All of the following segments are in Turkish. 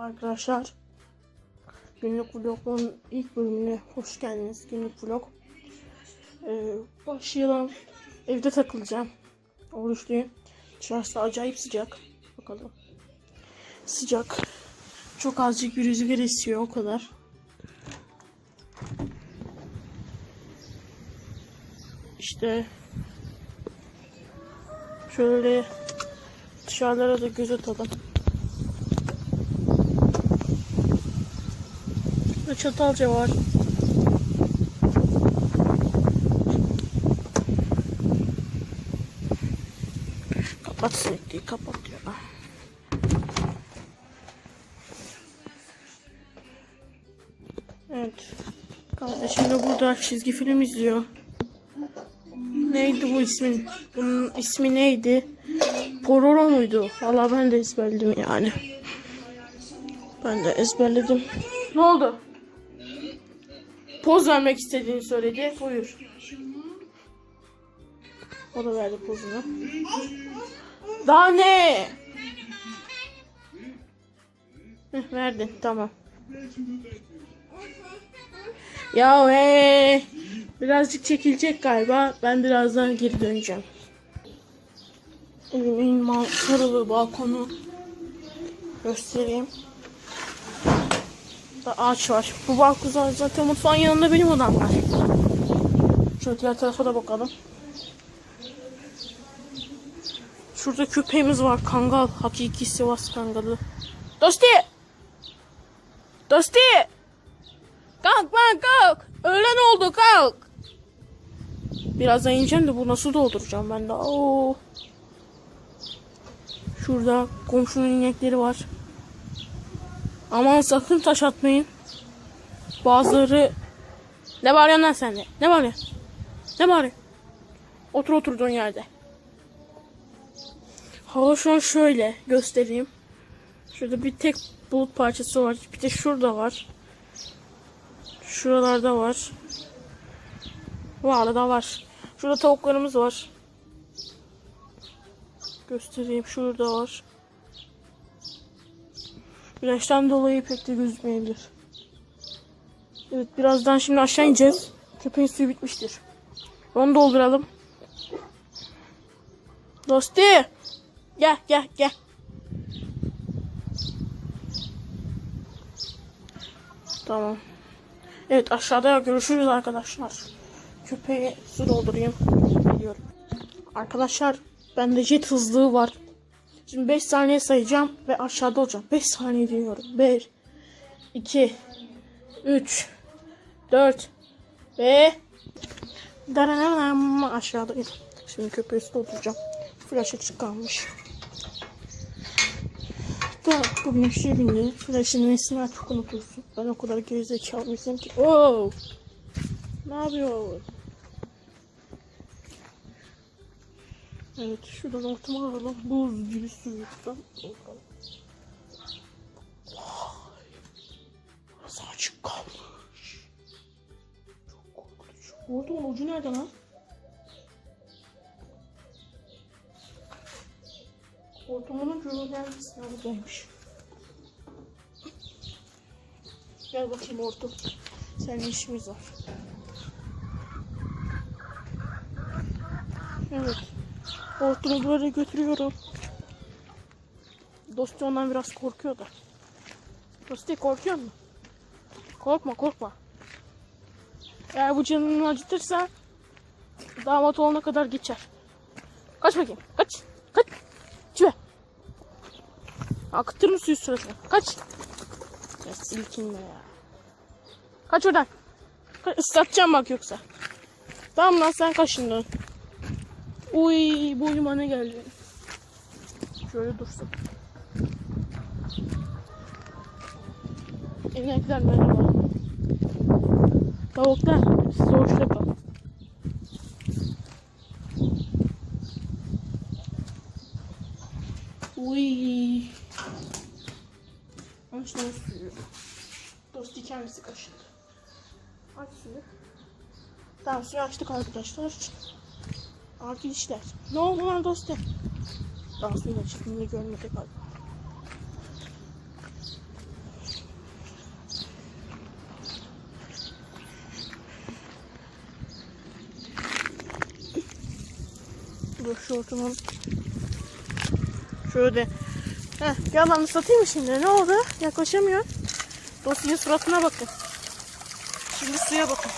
Arkadaşlar günlük vlogun ilk bölümüne hoş geldiniz. Günlük vlog. Ee, başlayalım. Evde takılacağım. Oruçluyum. Dışarısı acayip sıcak. Bakalım. Sıcak. Çok azıcık bir rüzgar esiyor o kadar. İşte şöyle dışarılara da göz atalım. Burada Çatalca var. Kapat sürekli kapat ya. Evet. Kardeşim de burada çizgi film izliyor. Neydi bu ismin? Bunun ismi neydi? Pororo muydu? Valla ben de ezberledim yani. Ben de ezberledim. Ne oldu? Poz vermek istediğini söyledi. Buyur. O da verdi pozunu. Daha ne? Heh, verdin tamam. Ya hey. Birazcık çekilecek galiba. Ben birazdan geri döneceğim. Evimin manzaralı balkonu göstereyim. Da ağaç var. Bu balkon zaten mutfağın yanında benim odam var. Şöyle diğer tarafa da bakalım. Şurada köpeğimiz var. Kangal. Hakiki Sivas kangalı. Dosti! Dosti! Kalk lan kalk! Öğlen oldu kalk! Birazdan ineceğim de bu nasıl dolduracağım ben de. Oo. Şurada komşunun inekleri var. Aman sakın taş atmayın. Bazıları... Ne bağırıyorsun lan sen de? Ne bağırıyorsun? Ne bağırıyorsun? Otur oturduğun yerde. Hava şu an şöyle göstereyim. Şurada bir tek bulut parçası var. Bir de şurada var. Şuralarda var. Bu arada var. Şurada tavuklarımız var. Göstereyim. Şurada var. Güneşten dolayı pek de gözükmeyebilir. Evet birazdan şimdi aşağı ineceğiz. Köpeğin suyu bitmiştir. Onu dolduralım. Dosti. Gel gel gel. Tamam. Evet aşağıda görüşürüz arkadaşlar. Köpeğe su doldurayım. Geliyorum. Arkadaşlar bende jet hızlığı var. Şimdi 5 saniye sayacağım ve aşağıda olacağım. 5 saniye diyorum. 1 2 3 4 ve Daranam aşağıdayım. Şimdi köpeği su dolduracağım. Flash açık kalmış. Da bugün şey bindi. Flash'ın nesini artık unutursun. Ben o kadar gerizekalı mıyım ki. Oo! Ne yapıyor? Evet şuradan ortama alalım. Buz gibi suyuktan. Burası açık kalmış. Çok korkutucu. Hortumun ucu nerede lan? Hortumun ucu neredeyse neredeymiş. Gel bakayım hortum. Senin işimiz var. Evet. Hortumu böyle götürüyorum. Dosti ondan biraz korkuyor da. Dosti korkuyor mu? Korkma korkma. Eğer bu canını acıtırsa damat olana kadar geçer. Kaç bakayım. Kaç. Kaç. Çive. Akıtır mı suyu suratına? Kaç. Ya silkinme ya. Kaç oradan. Islatacağım bak yoksa. Tamam lan sen kaşındın. Uy boyuma ne geldi. Şöyle dursun. İnekler merhaba. Tavuklar siz hoşça kal. Uy. Aç lan suyu. Dost kendisi kaşındı. Aç suyu. Tamam suyu açtık arkadaşlar. Artı işler. Ne oldu lan dostum? Aslında çıktığını görmedik abi. Dur şortumu şöyle Heh, yalanı satayım mı şimdi? Ne oldu? Yaklaşamıyor. Dostun suratına bakın. Şimdi suya bakın.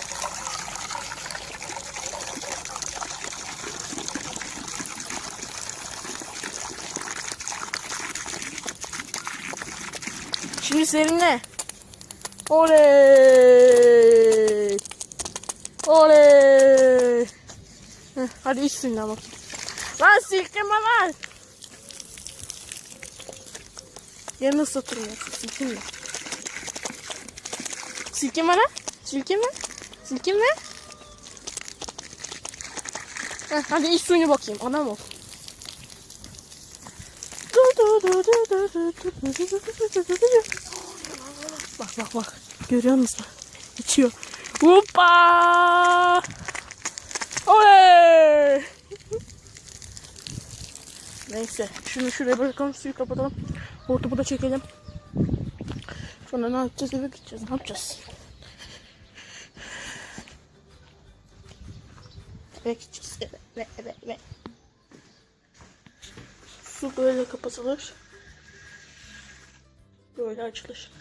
Şimdi serinle. Oley! Oley! Heh, hadi iç suyuna bak. Lan silkeme lan! Yerini ıslatırım ya. Silkeme. Silkeme lan. Silkeme. Silkeme. Heh, hadi iç suyunu bakayım. Anam ol. Bak bak bak. Görüyor musun? İçiyor. Hoppa! Oley! Neyse. Şunu şuraya bırakalım. Suyu kapatalım. Hortumu da çekelim. Sonra ne yapacağız? Eve gideceğiz. Ne yapacağız? Eve gideceğiz. Eve, eve, eve, eve. Su böyle kapatılır. Böyle açılır.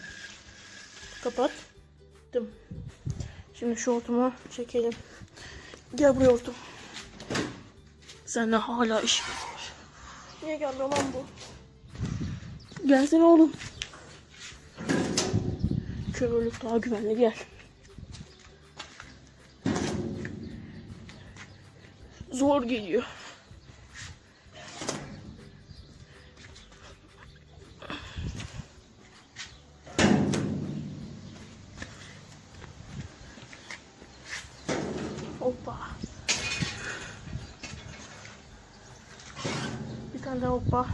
Kapattım. Şimdi şu hortumu çekelim. Gel buraya hortum. Seninle hala işimiz var. Niye geldi lan bu? Gelsene oğlum. Körlük daha güvenli gel. Zor geliyor. Hoppa. Daha hoppa.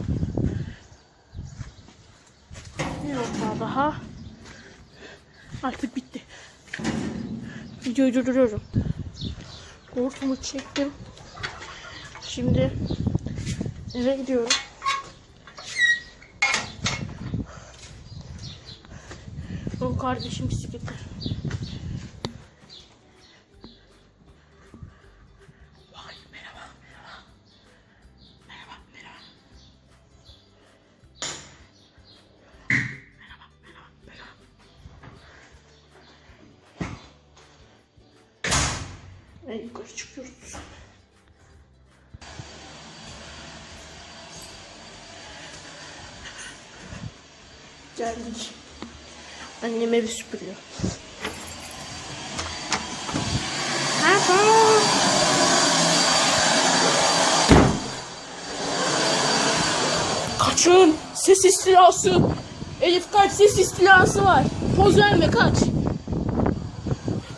Bir hoppa daha. Artık bitti. Videoyu durduruyorum. Hortumu çektim. Şimdi eve gidiyorum. O kardeşim bisikleti. Ve yukarı çıkıyoruz. Geldik. Annem evi süpürüyor. Kaçın. Ses istilası. Elif kaç ses istilası var. Poz verme kaç.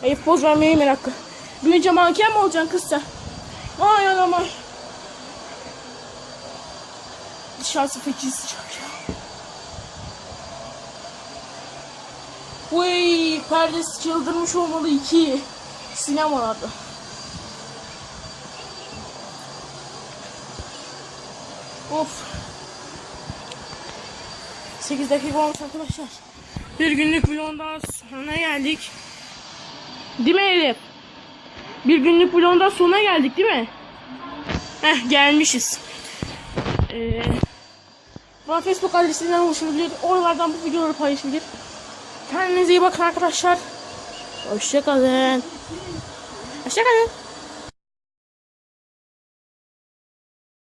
Elif poz vermeyi meraklı. Büyünce manken mi olacaksın kız sen? Vay anam ay. Dışarısı feci sıcak ya. Uy perdesi çıldırmış olmalı iki. Sinemalarda. Of. 8 dakika olmuş arkadaşlar. Bir günlük vlogun daha sonuna geldik. Değil mi Elif? Bir günlük vlogun daha sonuna geldik değil mi? Heh gelmişiz. Ee, bana Facebook adresinden ulaşılabilir. Oralardan bu videoları paylaşabilir. Kendinize iyi bakın arkadaşlar. Hoşçakalın. Hoşçakalın.